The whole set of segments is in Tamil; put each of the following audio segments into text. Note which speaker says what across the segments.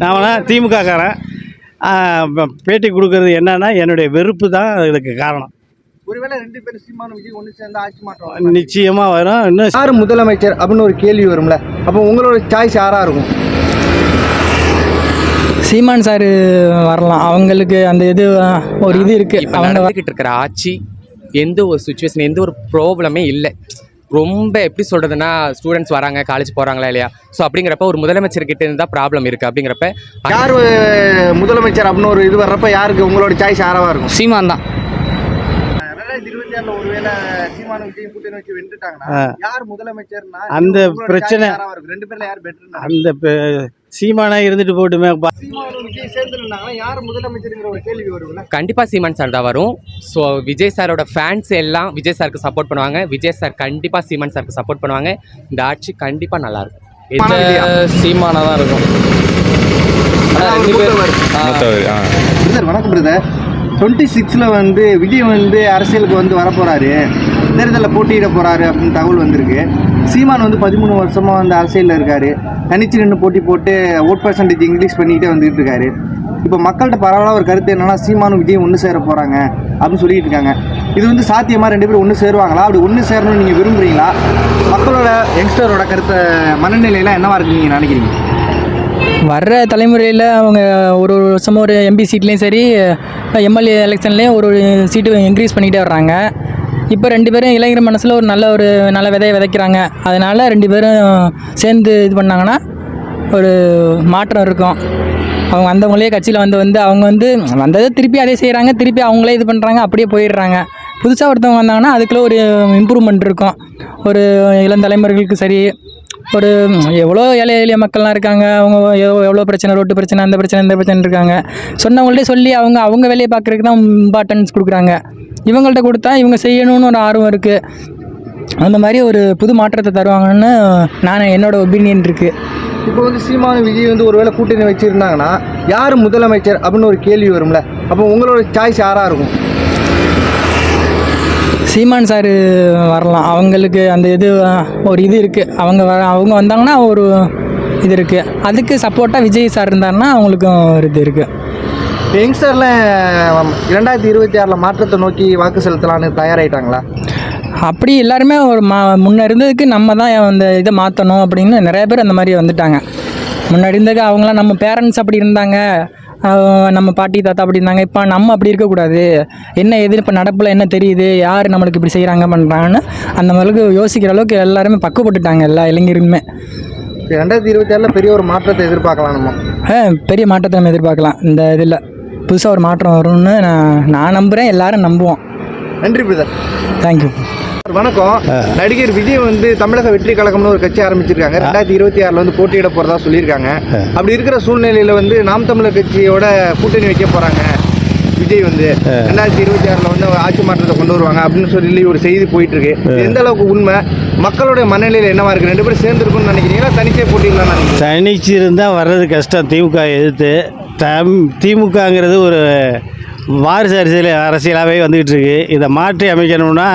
Speaker 1: நான் வேணா திமுககாரன் பேட்டி கொடுக்கறது என்னன்னா என்னுடைய வெறுப்பு தான் இதுக்கு காரணம்.
Speaker 2: மாற்றம் வருமா?
Speaker 1: இன்னும்
Speaker 2: யார் முதலமைச்சர் அப்படின்னு ஒரு கேள்வி வரும்ல. அப்போ உங்களோட சாய்ஸ் யாரா இருக்கும்?
Speaker 3: சீமான் சார் வரலாம். அவங்களுக்கு அந்த இது ஒரு இது இருக்குது
Speaker 4: இப்போ
Speaker 3: அவங்க
Speaker 4: இருக்கிற ஆட்சி எந்த ஒரு சுச்சுவேஷன் எந்த ஒரு ப்ராப்ளமே இல்லை. ரொம்ப எப்படி சொல்கிறதுனா ஸ்டூடெண்ட்ஸ் வராங்க காலேஜ் போகிறாங்களா இல்லையா? ஸோ அப்படிங்கிறப்ப ஒரு முதலமைச்சர் கிட்ட இருந்தால் ப்ராப்ளம் இருக்குது அப்படிங்கிறப்ப
Speaker 2: யார் முதலமைச்சர் அப்படின்னு ஒரு இது வர்றப்ப யாருக்கு உங்களோட சாய்ஸ் யாராவா இருக்கும்?
Speaker 3: சீமான் தான்.
Speaker 1: அந்த பிரச்சனை-
Speaker 2: choice யாராவா இருக்கும்? ரெண்டு பேர்ல யார் பெட்டர்
Speaker 1: அந்த சீமானா இருந்துட்டு போட்டுமே. பா-
Speaker 2: சீமானு
Speaker 4: சீமான் சார் தான் வரும். ஸோ விஜய் சாரோட ஃபேன்ஸ் எல்லாம் விஜய் சாருக்கு சப்போர்ட் பண்ணுவாங்க. விஜய் சார் கண்டிப்பாக சீமான் சாருக்கு சப்போர்ட் பண்ணுவாங்க. இந்த ஆட்சி கண்டிப்பாக நல்லாயிருக்கும்
Speaker 2: சீமானா விஜயா?
Speaker 3: சீமானாக தான் இருக்கும்.
Speaker 2: வணக்கம் பிரதர். டுவெண்ட்டி சிக்ஸில் வந்து விஜய் வந்து அரசியலுக்கு வந்து வரப்போறாரு. தேர்தலில் போட்டியிட போறாரு அப்படின்னு தகவல் வந்திருக்கு. சீமான் வந்து பதிமூணு வருஷமா வந்து அரசியலில் இருக்காரு. தனிச்சு நின்று போட்டி போட்டு ஓட் பர்சன்டேஜ் இன்க்ரீஸ் பண்ணிக்கிட்டே வந்துகிட்டு இருக்காரு. இப்போ மக்கள்கிட்ட பரவாயில்ல ஒரு கருத்து என்னன்னா சீமானும் விஜய் ஒன்று சேர போகிறாங்க அப்படின்னு சொல்லிட்டு இருக்காங்க. இது வந்து சாத்தியமாக ரெண்டு பேரும் ஒன்று சேருவாங்களா? அப்படி ஒன்று சேரணும்னு நீங்கள் விரும்புறீங்களா? மக்களோட யங்ஸ்டரோட கருத்தை மனநிலையெல்லாம் என்னவாக இருக்கு நீங்கள் நினைக்கிறீங்க?
Speaker 3: வர்ற தலைமுறையில் அவங்க ஒரு ஒரு வருஷமாக ஒரு எம்பி சீட்லேயும் சரி எம்எல்ஏ எலெக்ஷன்லேயும் ஒரு ஒரு சீட்டு இன்க்ரீஸ் பண்ணிகிட்டே வர்றாங்க. இப்போ ரெண்டு பேரும் இளைஞர் மனசில் ஒரு நல்ல ஒரு நல்ல விதையை விதைக்கிறாங்க. அதனால் ரெண்டு பேரும் சேர்ந்து இது பண்ணாங்கன்னா ஒரு மாற்றம் இருக்கும். அவங்க வந்தவங்களே கட்சியில் வந்து வந்து அவங்க வந்து வந்ததை திருப்பி அதே செய்கிறாங்க திருப்பி அவங்களே இது பண்ணுறாங்க அப்படியே போயிடுறாங்க. புதுசாக ஒருத்தவங்க வந்தாங்கன்னா அதுக்குள்ளே ஒரு இம்ப்ரூவ்மெண்ட் இருக்கும். ஒரு இளம் தலைமுறைகளுக்கு சரி ஒரு எவ்வளோ ஏழை எளிய மக்கள்லாம் இருக்காங்க. அவங்க எவ்வளோ எவ்வளோ பிரச்சனை ரோட்டு பிரச்சனை அந்த பிரச்சனை இந்த பிரச்சனை இருக்காங்க. சொன்னவங்கள்ட்ட சொல்லி அவங்க அவங்க வேலையை பார்க்குறதுக்கு தான் இம்பார்ட்டன்ஸ் கொடுக்குறாங்க. இவங்கள்ட்ட கொடுத்தா இவங்க செய்யணும்னு ஒரு ஆர்வம் இருக்குது அந்த மாதிரி ஒரு புது மாற்றத்தை தருவாங்கன்னு நான் என்னோட ஒப்பீனியன் இருக்குது
Speaker 2: இப்போ வந்து சீமான விஜய் வந்து ஒருவேளை கூட்டணி வச்சுருந்தாங்கன்னா யார் முதலமைச்சர் அப்படின்னு ஒரு கேள்வி வரும்ல? அப்போ உங்களோட சாய்ஸ் யாராக இருக்கும்?
Speaker 3: சீமான் சார் வரலாம். அவங்களுக்கு அந்த இது ஒரு இது இருக்குது அவங்க வர அவங்க வந்தாங்கன்னா ஒரு இது இருக்குது அதுக்கு சப்போர்ட்டாக விஜய் சார் இருந்தாருன்னா அவங்களுக்கும் ஒரு இது இருக்குது
Speaker 2: யங்ஸ்டரில் இரண்டாயிரத்தி இருபத்தி ஆறில் மாற்றத்தை நோக்கி வாக்கு செலுத்தலான்னு தயாராயிட்டாங்களா?
Speaker 3: அப்படி எல்லாருமே ஒரு மா முன்ன இருந்ததுக்கு நம்ம தான் அந்த இதை மாற்றணும் அப்படின்னு நிறைய பேர் அந்த மாதிரி வந்துட்டாங்க. முன்னாடி இருந்ததுக்கு அவங்களாம் நம்ம பேரண்ட்ஸ் அப்படி இருந்தாங்க. நம்ம பாட்டி தாத்தா அப்படி இருந்தாங்க. இப்போ நம்ம அப்படி இருக்கக்கூடாது. என்ன எது இப்போ நடப்பில் என்ன தெரியுது? யார் நம்மளுக்கு இப்படி செய்கிறாங்க பண்ணுறாங்கன்னு அந்த மாதிரிக்கு யோசிக்கிற அளவுக்கு எல்லாருமே பக்குவப்பட்டுட்டாங்க எல்லா இளைஞர்களுமே
Speaker 2: ரெண்டாயிரத்தி இருபத்தி ஆறில் பெரிய ஒரு மாற்றத்தை எதிர்பார்க்கலாம் நம்ம.
Speaker 3: அஹ் பெரிய மாற்றத்தை நம்ம எதிர்பார்க்கலாம். இந்த இதில் புதுசாக ஒரு மாற்றம் வரும்னு நான் நான் நம்புகிறேன் எல்லாரும் நம்புவோம்.
Speaker 2: நன்றி பிரதர்
Speaker 3: தேங்க்யூ
Speaker 2: வணக்கம். நடிகர் விஜய் வந்து தமிழக வெற்றி கழகம்னு ஒரு கட்சி ஆரம்பிச்சிருக்காங்க. ரெண்டாயிரத்தி இருபத்தி ஆறில் வந்து போட்டியிட போறதா சொல்லியிருக்காங்க. அப்படி இருக்கிற சூழ்நிலையில வந்து நாம் தமிழர் கட்சியோட கூட்டணி வைக்க போறாங்க விஜய் வந்து. ரெண்டாயிரத்தி இருபத்தி ஆறில் வந்து ஆட்சி மாற்றத்தை கொண்டு வருவாங்க அப்படின்னு சொல்லி ஒரு செய்தி போயிட்டு இருக்கு எந்த அளவுக்கு உண்மை? மக்களுடைய மனநிலையில் என்னவா இருக்கு? ரெண்டு பேரும் சேர்ந்துருக்கும்னு நினைக்கிறீங்களா? தனிச்சே நினைக்கிறீங்க
Speaker 1: தனிச்சு இருந்தால் வர்றது கஷ்டம். திமுக எதிர்த்து. தம் திமுகங்கிறது ஒரு வாரிசு அரசியல் அரசியலாகவே வந்துக்கிட்டு இருக்கு. இதை மாற்றி அமைக்கணும்னா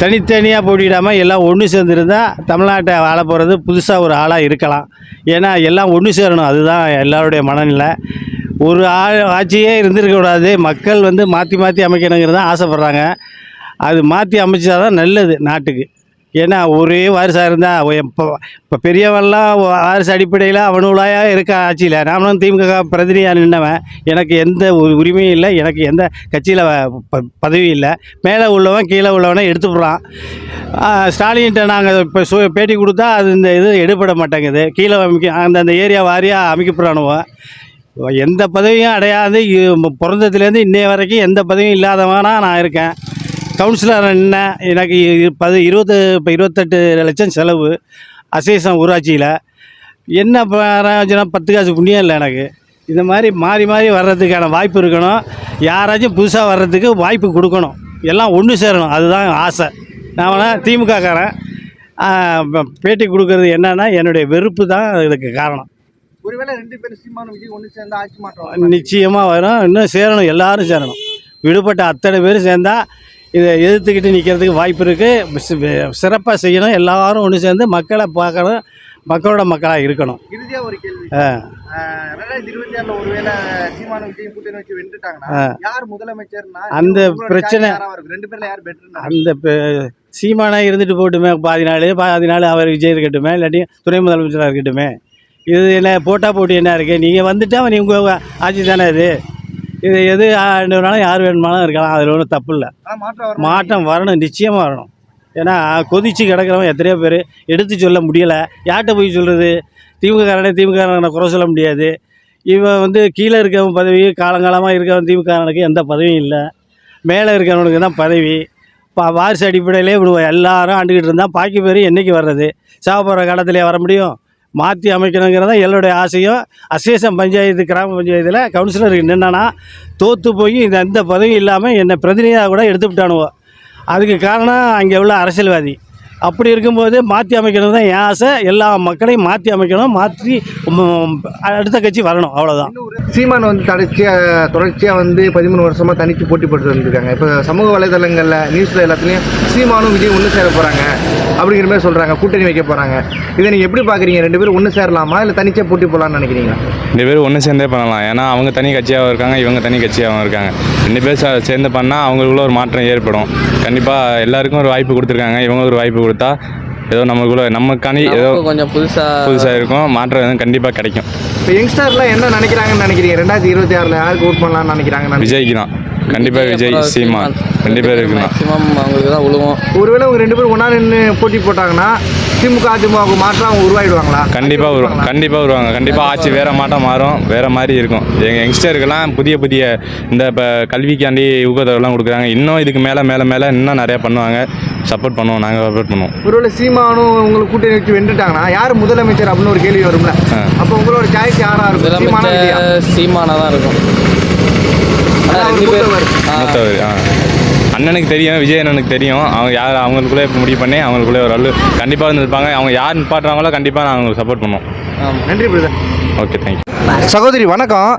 Speaker 1: தனித்தனியாக போட்டிடாமல் எல்லாம் ஒன்று சேர்ந்துருந்தால் தமிழ்நாட்டை வாழ போகிறது புதுசாக ஒரு ஆளாக இருக்கலாம். ஏன்னா எல்லாம் ஒன்று சேரணும். அதுதான் எல்லாருடைய மனநிலை. ஒரு ஆ ஆட்சியே இருந்திருக்கக்கூடாது மக்கள் வந்து மாற்றி மாற்றி அமைக்கணுங்கிறது தான் ஆசைப்பட்றாங்க. அது மாற்றி அமைச்சா தான் நல்லது நாட்டுக்கு. ஏன்னா ஒரே வாரிசாக இருந்தால் இப்போ இப்போ பெரியவன்லாம் வாரிசு அடிப்படையில் அவனுள்ளாக இருக்க ஆட்சியில். நாமளும் திமுக பிரதிநிதியாக நின்றவன் எனக்கு எந்த உரிமையும் இல்லை. எனக்கு எந்த கட்சியில் பதவி இல்லை. மேலே உள்ளவன் கீழே உள்ளவனை எடுத்துடுறான் ஸ்டாலின்கிட்ட நாங்கள் இப்போ சு பேட்டி கொடுத்தா அது இந்த இது எடுபட மாட்டேங்குது. கீழே அமைக்க அந்தந்த ஏரியா வாரியாக அமைக்கப்படுறானுவோ. எந்த பதவியும் அடையாது. பிறந்ததுலேருந்து இன்னைய வரைக்கும் எந்த பதவியும் இல்லாதவனாக நான் இருக்கேன். கவுன்சிலர் என்ன எனக்கு பது இருபத்து இப்போ இருபத்தெட்டு லட்சம் செலவு அசேசம் ஊராட்சியில். என்ன பிரயோஜனம்? பத்து காசு புண்ணியம் இல்லை எனக்கு. இந்த மாதிரி மாறி மாறி வர்றதுக்கான வாய்ப்பு இருக்கணும். யாராச்சும் புதுசாக வர்றதுக்கு வாய்ப்பு கொடுக்கணும். எல்லாம் ஒன்று சேரணும். அதுதான் ஆசை. நான் வேணா திமுககாரன் பேட்டி கொடுக்கறது என்னன்னா என்னுடைய வெறுப்பு தான் இதுக்கு காரணம்.
Speaker 2: ஒருவேளை ரெண்டு பேரும் சீமானு விஜய் ஒன்று சேர்ந்து ஆட்சி மாற்றம்
Speaker 1: நிச்சயமாக வரும். இன்னும் சேரணும். எல்லாரும் சேரணும். விடுபட்ட அத்தனை பேர் சேர்ந்தா இதை எதிர்த்துக்கிட்டு நிற்கிறதுக்கு வாய்ப்பு இருக்குது சிறப்பாக செய்யணும். எல்லாரும் ஒன்று சேர்ந்து மக்களை பார்க்கணும். மக்களோட மக்களாக இருக்கணும்.
Speaker 2: இறுதியா ஒரு கேள்வி.
Speaker 1: ஆ.
Speaker 2: ஆஹ் ரெண்டாயிரத்தி இருபத்தி ஆறுல ஒருவேளை சீமானும் விஜயும் கூட்டணி வச்சு வென்றுட்டாங்கன்னா யார் முதலமைச்சர்னா
Speaker 1: அந்த பிரச்சனை-
Speaker 2: choice யாரா இருக்கும்? ரெண்டு பேர்ல யார் பெட்டர்
Speaker 1: அந்த பெ- சீமானா இருந்துட்டு போட்டுமே பாதி நாள் பாதி நாள் அவர் விஜய் இருக்கட்டுமே இல்லாட்டி துணை முதலமைச்சராக இருக்கட்டுமே. இது என்ன போட்டா போட்டி என்ன இருக்குது நீங்கள் வந்துட்டு அவன் உங்கள் ஆட்சி தானே இது? இது எது வேணாலும் யார் வேணுமானாலும் இருக்கலாம். அதில் ஒன்றும் தப்பு இல்லை.
Speaker 2: மாற்றம்
Speaker 1: வரணும். நிச்சயமாக வரணும். ஏன்னா கொதிச்சு கிடக்கிறவன் எத்தனையோ பேர். எடுத்து சொல்ல முடியலை. யார்கிட்ட போய் சொல்கிறது திமுககாரனே திமுககாரனை குறை சொல்ல முடியாது. இவன் வந்து கீழே இருக்கவன் பதவி காலங்காலமாக இருக்கவன் திமுககாரனுக்கு எந்த பதவியும் இல்லை. மேலே இருக்கிறவனுக்கு தான் பதவி. இப்போ வாரிசு அடிப்படையிலே விடுவோம். எல்லாரும் ஆண்டுக்கிட்டு இருந்தால் பாக்கி பேர் என்றைக்கு வர்றது? சாப்பிட்ற காலத்திலே வர முடியும்? மாற்றி அமைக்கணுங்கிறத என்னுடைய ஆசையும். அசேஷம் பஞ்சாயத்து கிராம பஞ்சாயத்தில் கவுன்சிலருக்கு என்னென்னா தோற்று போய் இந்த எந்த பதவியும் இல்லாமல் என்னை பிரதிநிதியாக கூட எடுத்துக்கிட்டானுவோ அதுக்கு காரணம் அங்கே உள்ள அரசியல்வாதி. அப்படி இருக்கும்போது மாற்றி அமைக்கணும் தான் என் ஆசை. எல்லா மக்களையும் மாற்றி அமைக்கணும். மாற்றி அடுத்த கட்சி வரணும். அவ்வளோதான்
Speaker 2: சீமான் வந்து தொடர்ச்சியா தொடர்ச்சியா வந்து பதிமூணு வருஷமா தனித்து போட்டி போட்டு வந்திருக்காங்க. இப்போ சமூக வலைதளங்கள்ல நியூஸ்ல எல்லாத்துலயும் சீமானும் விஜய் ஒன்று சேர போறாங்க அப்படிங்கிற மாதிரி சொல்றாங்க. கூட்டணி வைக்க போறாங்க. இதை நீங்க எப்படி பாக்குறீங்க? ரெண்டு பேரும் ஒன்று சேரலாமா? இல்லை தனிச்சா போட்டி போடலாம்னு நினைக்கிறீங்களா?
Speaker 5: ரெண்டு பேரும் ஒன்று சேர்ந்தே பண்ணலாம். ஏன்னா அவங்க தனி கட்சியாகவும் இருக்காங்க இவங்க தனி கட்சியாகவும் இருக்காங்க. ரெண்டு பேர் சே- சேர்ந்து பண்ணால் அவங்களுக்குள்ள ஒரு மாற்றம் ஏற்படும். கண்டிப்பாக எல்லாருக்கும் ஒரு வாய்ப்பு கொடுத்துருக்காங்க. இவங்க ஒரு வாய்ப்பு கொடுத்தா ஏதோ நமக்குள்ள நமக்கானி ஏதோ
Speaker 6: கொஞ்சம் புதுசா
Speaker 5: புதுசாக இருக்கும். மாற்றம் எதுவும் கண்டிப்பாக கிடைக்கும்.
Speaker 2: இப்போ யங்ஸ்டர்லாம் என்ன நினைக்கிறாங்கன்னு நினைக்கிறீங்க? ரெண்டாயிரத்தி இருபத்தி ஆறுல யாருக்கு ஓட் பண்ணலாம்னு நினைக்கிறாங்க?
Speaker 5: விஜய்க்கு தான். கண்டிப்பாக விஜய் சீமான். ரெண்டு பேர் இருக்குண்ணா
Speaker 6: மேக்ஸிமம் அவங்களுக்கு தான் விழுவோம்
Speaker 2: ஒருவேளை அவங்க ரெண்டு பேரும் ஒன்றா நின்று போட்டி போட்டாங்கன்னா திமுக அதிமுக மாற்றம் அவங்க உருவாயிடுவாங்களா
Speaker 5: கண்டிப்பாக வரும் கண்டிப்பாக வருவாங்க கண்டிப்பாக ஆட்சி வேறு மாட்டம் மாறும். வேறு மாதிரி இருக்கும். எங்கள் யங்ஸ்டருக்கெல்லாம் புதிய புதிய இந்த இப்போ கல்விக்காண்டி ஊக்கத்தொகைலாம் கொடுக்குறாங்க. இன்னும் இதுக்கு மேலே மேலே மேலே இன்னும் நிறையா பண்ணுவாங்க. சப்போர்ட் பண்ணுவோம். நாங்கள் சப்போர்ட் பண்ணுவோம்.
Speaker 2: ஒருவேளை சீமானும் உங்களுக்கு கூட்டணி வச்சு வென்றுட்டாங்கன்னா யார் முதலமைச்சர் அப்படின்னு ஒரு கேள்வி வரும்ல. அப்போ உங்களோட சாய்ஸ் யாரா இருக்கும்? சீமானா
Speaker 6: தான் இருக்கும்.
Speaker 2: மூத்தவர்.
Speaker 5: மூத்தவர் ஆ. அண்ணனுக்கு தெரியும் விஜய் அண்ணனுக்கு தெரியும். அவங்க யார் அவங்களுக்குள்ளே முடிவு பண்ணி அவங்களுக்குள்ளே ஒரு ஆள் கண்டிப்பாக வந்து இருப்பாங்க அவங்க யார் நிப்பாட்டுறாங்களோ கண்டிப்பாக நான் அவங்களுக்கு சப்போர்ட் பண்ணுவோம்.
Speaker 2: நன்றி பிரதர்
Speaker 5: ஓகே தேங்க்யூ
Speaker 2: சகோதரி வணக்கம்.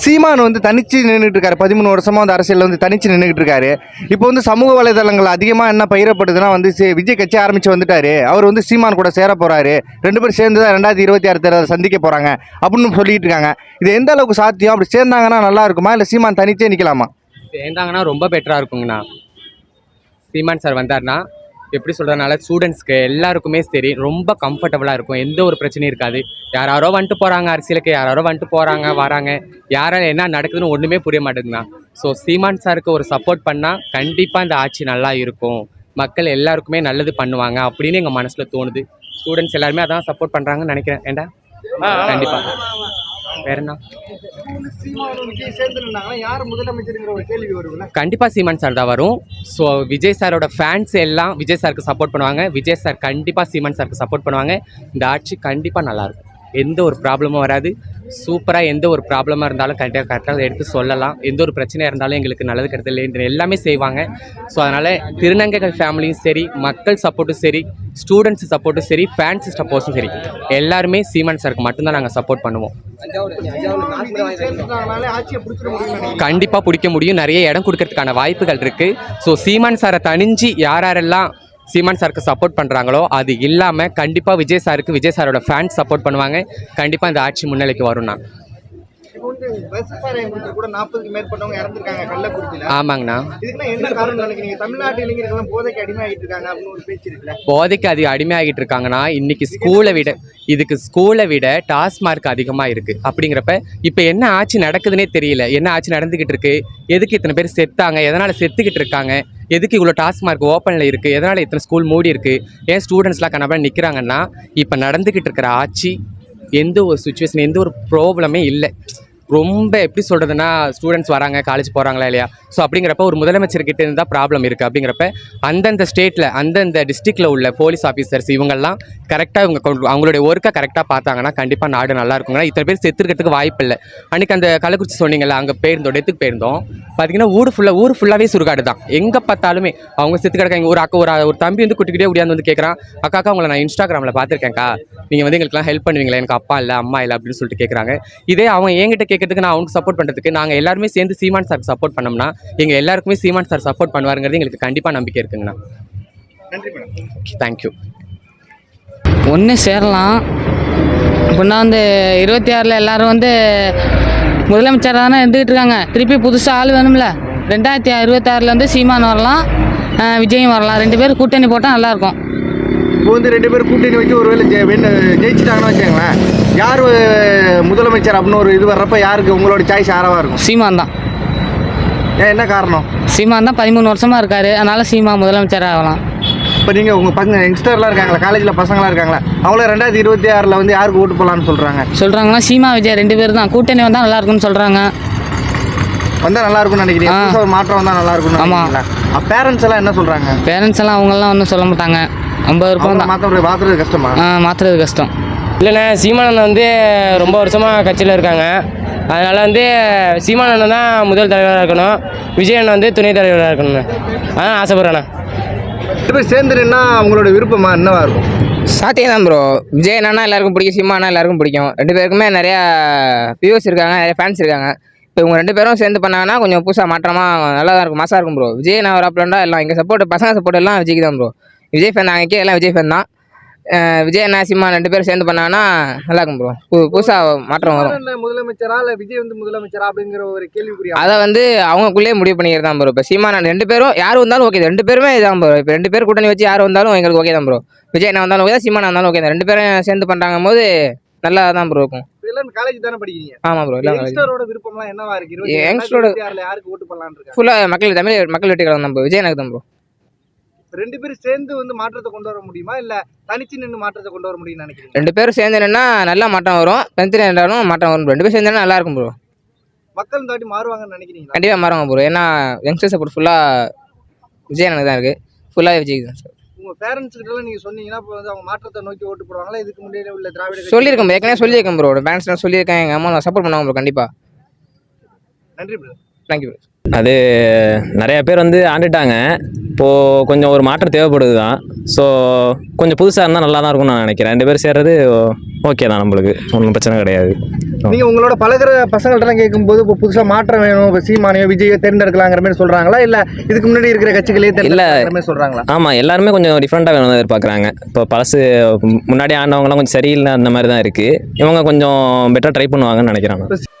Speaker 2: சீமான் வந்து தனிச்சு நின்றுட்டு இருக்காரு. பதிமூணு வருஷமா வந்து அரசியலில் வந்து தனிச்சு நின்றுட்டு இருக்காரு. இப்போ வந்து சமூக வலைதளங்கள் அதிகமாக என்ன பயிரப்படுதுன்னா வந்து சி- விஜய் கட்சி ஆரம்பிச்சு வந்துட்டாரு. அவர் வந்து சீமான் கூட சேர போறாரு. ரெண்டு பேரும் சேர்ந்து தான் ரெண்டாயிரத்தி இருபத்தி ஆறு தேர்தல் சந்திக்க போறாங்க. அப்படின்னு சொல்லிட்டு இருக்காங்க. இது எந்த அளவுக்கு சாத்தியம்? அப்படி சேர்ந்தாங்கன்னா நல்லா இருக்குமா? இல்லை சீமான் தனிச்சே நிற்கலாமா
Speaker 4: சேர்ந்தாங்கன்னா ரொம்ப பெட்டராக இருக்குங்கண்ணா. சீமான் சார் வந்தார்னா எப்படி சொல்கிறதுனால ஸ்டூடெண்ட்ஸ்க்கு எல்லாருக்குமே சரி ரொம்ப கம்ஃபர்டபுளாக இருக்கும். எந்த ஒரு பிரச்சனையும் இருக்காது. யாராரோ வந்துட்டு போகிறாங்க அரசியலுக்கு யாராரோ வந்துட்டு போகிறாங்க வராங்க. யாரால என்ன நடக்குதுன்னு ஒன்றுமே புரிய மாட்டேங்குதுண்ணா. ஸோ சீமான் சாருக்கு ஒரு சப்போர்ட் பண்ணால் கண்டிப்பாக இந்த ஆட்சி நல்லா இருக்கும். மக்கள் எல்லாருக்குமே நல்லது பண்ணுவாங்க அப்படின்னு எங்கள் மனசில் தோணுது. ஸ்டூடெண்ட்ஸ் எல்லாருமே அதான் சப்போர்ட் பண்ணுறாங்கன்னு நினைக்கிறேன். ஏண்டா? கண்டிப்பாக வேற என்ன?
Speaker 2: விஜய்
Speaker 4: கண்டிப்பாக சீமான் சார் தான் வரும். ஸோ விஜய் சாரோட ஃபேன்ஸ் எல்லாம் விஜய் சாருக்கு சப்போர்ட் பண்ணுவாங்க. விஜய் சார் கண்டிப்பாக சீமான் சாருக்கு சப்போர்ட் பண்ணுவாங்க. இந்த ஆட்சி கண்டிப்பாக நல்லாயிருக்கும் எந்த ஒரு ப்ராப்ளமும் வராது. சூப்பராக எந்த ஒரு ப்ராப்ளமாக இருந்தாலும் கரெக்டாக கரெக்டாக எடுத்து சொல்லலாம். எந்த ஒரு பிரச்சனையாக இருந்தாலும் எங்களுக்கு நல்லது கெடுதல் எல்லாமே செய்வாங்க. ஸோ அதனால் திருநங்கைகள் ஃபேமிலியும் சரி மக்கள் சப்போர்ட்டும் சரி ஸ்டூடெண்ட்ஸ் சப்போர்ட்டும் சரி ஃபேன்ஸ் சப்போர்ட்ஸும் சரி. எல்லாருமே சீமான் சாருக்கு மட்டும்தான் நாங்கள் சப்போர்ட் பண்ணுவோம். கண்டிப்பாக பிடிக்க முடியும். நிறைய இடம் கொடுக்கறதுக்கான வாய்ப்புகள் இருக்குது ஸோ சீமான் சாரை தணிஞ்சு யார் யாரெல்லாம் சீமான் சாருக்கு சப்போர்ட் பண்ணுறாங்களோ அது இல்லாமல் கண்டிப்பாக விஜய் சாருக்கு விஜய் சாரோட ஃபேன்ஸ் சப்போர்ட் பண்ணுவாங்க. கண்டிப்பாக இந்த ஆட்சி முன்னிலைக்கு வரும்ண்ணா ஆமாங்கண்ணா.
Speaker 2: போதைக்கு
Speaker 4: அதிக அடிமையாகிட்டு இருக்காங்கன்னா இன்னைக்கு ஸ்கூலை விட இதுக்கு ஸ்கூலை விட டாஸ்மார்க் அதிகமாக இருக்குது அப்படிங்கிறப்ப இப்போ என்ன ஆட்சி நடக்குதுன்னே தெரியல. என்ன ஆட்சி நடந்துக்கிட்டு இருக்கு? எதுக்கு இத்தனை பேர் செத்தாங்க? எதனால் செத்துக்கிட்டு இருக்காங்க? எதுக்கு இவ்வளோ டாஸ்மார்க் ஓப்பனில் இருக்குது எதனால் இத்தனை ஸ்கூல் மூடி இருக்குது ஏன் ஸ்டூடெண்ட்ஸ்லாம் கணவன் நிற்கிறாங்கன்னா இப்போ நடந்துக்கிட்டு இருக்கிற ஆட்சி எந்த ஒரு சுச்சுவேஷன் எந்த ஒரு ப்ராப்ளமே இல்லை. ரொம்ப எப்படி சொல்கிறதுனா ஸ்டூடெண்ட்ஸ் வராங்க காலேஜ் போகிறாங்களா இல்லையா? ஸோ அப்படிங்கிறப்ப ஒரு முதலமைச்சர்கிட்ட இருந்தால் ப்ராப்ளம் இருக்குது அப்படிங்கிறப்ப அந்தந்த ஸ்டேட்டில் அந்தந்த டிஸ்ட்ரிக்டில் உள்ள போலீஸ் ஆஃபீஸர்ஸ் இவங்கெல்லாம் கரெக்டாக இவங்க அவங்களுடைய ஒர்க்கை கரெக்டாக பார்த்தாங்கன்னா கண்டிப்பாக நாடு நல்லா இருக்குங்க இத்தனை பேர் செத்துருக்கிறதுக்கு வாய்ப்பு இல்லை. அன்றைக்கி அந்த கள்ளக்குறிச்சி சொன்னீங்கல்ல அங்கே போயிருந்தோம் டெத்துக்கு போயிருந்தோம். பார்த்தீங்கன்னா ஊர் ஃபுல்லாக ஊர் ஃபுல்லாகவே சுருகாடு தான். எங்கே பார்த்தாலுமே அவங்க செத்து கிடக்காங்க ஒரு அக்கா ஒரு ஒரு தம்பி வந்து குட்டிக்கிட்டே ஓடியாந்து வந்து கேட்குறான் அக்காக்கா அவங்கள உங்களை நான் இன்ஸ்டாகிராமில் பார்த்துருக்கேன்க்கா. நீங்கள் வந்து எங்களுக்குலாம் ஹெல்ப் பண்ணுவீங்களா? எனக்கு அப்பா இல்லை அம்மா இல்லை அப்படின்னு சொல்லிட்டு கேட்குறாங்க இதே அவங்க என்கிட்ட கேட்கறதுக்கு நான் அவனுக்கு சப்போர்ட் பண்ணுறதுக்கு நாங்கள் எல்லாருமே சேர்ந்து சீமான் சார் சப்போர்ட் பண்ணோம்னா எங்கள் எல்லாருக்குமே சீமான் சார் சப்போர்ட் பண்ணுவாருங்கிறது எங்களுக்கு கண்டிப்பாக நம்பிக்கை இருக்குங்கண்ணா.
Speaker 2: நன்றி மேடம்.
Speaker 4: தேங்க்யூ
Speaker 7: ஒன்று சேரலாம். அப்படின்னா வந்து இருபத்தி ஆறில் எல்லாரும் வந்து முதலமைச்சர் தானே இருந்துகிட்டு இருக்காங்க. திருப்பி புதுசாக ஆள் வேணும்ல. ரெண்டாயிரத்தி இருபத்தாறில் வந்து சீமான் வரலாம் விஜயும் வரலாம். ரெண்டு பேரும் கூட்டணி போட்டால் நல்லாயிருக்கும்
Speaker 2: இப்போ வந்து ரெண்டு பேரும் கூட்டணி வச்சு ஒருவேளை ஜெயிச்சிட்டாங்கன்னு வச்சுக்கோங்களேன். யார் முதலமைச்சர் அப்படின்னு ஒரு இது வர்றப்ப யாருக்கு உங்களோட சாய்ஸ் யாராவா இருக்கும்?
Speaker 7: சீமான் தான்.
Speaker 2: ஏன் என்ன காரணம்?
Speaker 7: சீமான் தான் பதிமூணு வருஷமாக இருக்காரு. அதனால் சீமா முதலமைச்சர் ஆகலாம்.
Speaker 2: இப்போ நீங்கள் உங்கள் பசங்க யங்ஸ்டர்லாம் இருக்காங்களா? காலேஜில் பசங்களாம் இருக்காங்களா? அவங்கள ரெண்டாயிரத்தி இருபத்தி ஆறில் வந்து யாருக்கு ஓட்டு போடலான்னு சொல்கிறாங்க
Speaker 7: சொல்கிறாங்கன்னா சீமா விஜய் ரெண்டு பேர் தான். கூட்டணி வந்தால் நல்லா இருக்கும்னு சொல்கிறாங்க
Speaker 2: வந்தால் நல்லா இருக்கும்னு நினைக்கிறீங்க? மாற்றம் வந்தால் நல்லா இருக்கும்னு
Speaker 7: ஆமா.
Speaker 2: நினைக்கிறீங்களா? பேரண்ட்ஸ் எல்லாம் என்ன சொல்கிறாங்க
Speaker 7: பேரண்ட்ஸ் எல்லாம் அவங்கெல்லாம் ஒன்றும் சொல்ல மாட்டாங்க. ஐம்பது விருப்பம் தான்.
Speaker 2: மாற்ற மாற்றுறது கஷ்டமா?
Speaker 7: ஆ, மாற்றுறது கஷ்டம்.
Speaker 8: இல்லைண்ணே சீமானந்தன் வந்து ரொம்ப வருஷமாக கட்சியில் இருக்காங்க. அதனால் வந்து சீமானந்தன் தான் முதல் தலைவராக இருக்கணும். விஜய் அண்ணன் வந்து துணை தலைவராக இருக்கணும்ண்ணே அதான் ஆசைப்பட்றேண்ணே.
Speaker 2: ரெண்டு பேர் சேர்ந்து நின்னா அவங்களோட விருப்பமா என்னவா இருக்கும்?
Speaker 9: சாத்தியம் தான் ப்ரோ விஜய் அண்ணா எல்லாருக்கும் பிடிக்கும் சிம்மா அண்ணா எல்லாருக்கும் பிடிக்கும். ரெண்டு பேருக்குமே நிறையா வியூவர்ஸ் இருக்காங்க நிறைய ஃபேன்ஸ் இருக்காங்க. இப்போ இவங்க ரெண்டு பேரும் சேர்ந்து பண்ணாங்கன்னா கொஞ்சம் புதுசாக மாற்றமாக நல்லா தான் இருக்கும் மாசாக இருக்கும் ப்ரோ விஜய் நான் வரப்பலண்டா எல்லாம் எங்கள் சப்போர்ட் பசங்க சப்போர்ட் எல்லாம் விஜய்க்கு தான் ப்ரோ விஜய் ஃபேன் நாங்கள் எல்லாம் விஜய் ஃபேன் தான். விஜய் அண்ணா சிம்மா ரெண்டு பேரும் சேர்ந்து பண்ணாங்கன்னா நல்லா இருக்கும் ப்ரோ பு புதுசாக மாற்றம் வரும்.
Speaker 2: முதலமைச்சரா இல்ல விஜய் வந்து முதலமைச்சரா அப்படிங்கிற ஒரு கேள்விக்குரிய
Speaker 9: அதை வந்து அவங்களுக்குள்ளே முடிவு பண்ணிக்கிறது தான் ப்ரோ இப்போ சீமான் ரெண்டு பேரும் யார் வந்தாலும் ஓகே ரெண்டு பேருமே இதான் ப்ரோ இப்போ ரெண்டு பேர் கூட்டணி வச்சு யார் வந்தாலும் எங்களுக்கு ஓகே தான் ப்ரோ விஜய் என்ன வந்தாலும் ஓகே தான் சீமான் வந்தாலும் ஓகே தான். ரெண்டு பேரும் சேர்ந்து பண்ணுறாங்க போது நல்லா தான் ப்ரோ இருக்கும்.
Speaker 2: எல்லாம் காலேஜ் தானே படிக்கிறீங்க?
Speaker 9: ஆமாம் ப்ரோ எல்லாம்
Speaker 2: யங்ஸ்டரோட விருப்பம்லாம் என்னவா இருக்கு? இருபத்தி
Speaker 9: யங்ஸ்டரோட-
Speaker 2: ரெண்டாயிரத்தி ஆறுல யாருக்கு ஓட்டு போடலாம்னு இருக்காங்க?
Speaker 9: ஃபுல்லாக மக்கள் தமிழ் மக்கள் வெட்டி கலந்து தான் ப்ரோ விஜய் எனக்கு தான் ப்ரோ
Speaker 2: ரெண்டு பேரும் சேர்ந்து வந்து மாற்றத்தை கொண்டு வர முடியுமா? இல்ல தனிச்சு நின்று மாற்றத்தை கொண்டு வர முடியும்னு நினைக்கிறீங்க
Speaker 9: ரெண்டு பேரும் சேர்ந்து என்னன்னா நல்லா மாற்றம் வரும். தனித்தனி இருந்தாலும் மாற்றம் வரும். ரெண்டு பேரும் சேர்ந்து நல்லா இருக்கும் ப்ரோ
Speaker 2: மக்கள் தாட்டி மாறுவாங்கன்னு நினைக்கிறீங்களா?
Speaker 9: கண்டிப்பாக மாறுவாங்க ப்ரோ ஏன்னா யங்ஸ்டர் சப்போர்ட் ஃபுல்லாக விஜய் எனக்கு தான் இருக்குது ஃபுல்லாக விஜய் தான் சார்
Speaker 2: உங்க பேரண்ட்ஸ் கிட்ட எல்லாம் நீங்க சொன்னீங்கன்னா இப்போ வந்து அவங்க மாற்றத்தை நோக்கி ஓட்டு போடுவாங்களா? இதுக்கு முன்னாடி உள்ள திராவிட
Speaker 9: சொல்லியிருக்கேன். ஏற்கனவே சொல்லியிருக்கேன் ப்ரோ பேரண்ட்ஸ் சொல்லியிருக்கேன் எங்கள் அம்மா சப்போர்ட் பண்ணுவாங்க ப்ரோ கண்டிப்பாக
Speaker 2: நன்றி ப்ரோ
Speaker 9: தேங்க்யூ
Speaker 10: அது நிறைய பேர் வந்து ஆண்டுட்டாங்க. இப்போது கொஞ்சம் ஒரு மாற்றம் தேவைப்படுது தான் ஸோ கொஞ்சம் புதுசாக இருந்தால் நல்லா தான் இருக்கும்னு நான் நினைக்கிறேன். ரெண்டு பேர் சேர்றது ஓகே தான் நம்மளுக்கு. ஒன்றும் பிரச்சனை கிடையாது.
Speaker 2: நீங்க உங்களோட பழகுற பசங்கள்ட்ட கேட்கும்போது இப்போ புதுசா மாற்றம் வேணும். இப்போ சீமானையோ விஜயோ தேர்ந்தெடுக்கலாங்கிற மாதிரி சொல்றாங்களா? இல்ல இதுக்கு முன்னாடி இருக்கிற கட்சிகளே மாதிரி சொல்றாங்களா?
Speaker 10: ஆமாம் எல்லாருமே கொஞ்சம் டிஃப்ரெண்ட்டாக வேணும் எதிர்பார்க்குறாங்க. இப்போ பழசு முன்னாடி ஆண்டவங்கலாம் கொஞ்சம் சரியில்லை அந்த மாதிரி தான் இருக்குது இவங்க கொஞ்சம் பெட்டராக ட்ரை பண்ணுவாங்கன்னு நினைக்கிறேன் நான்.
Speaker 2: இப்போ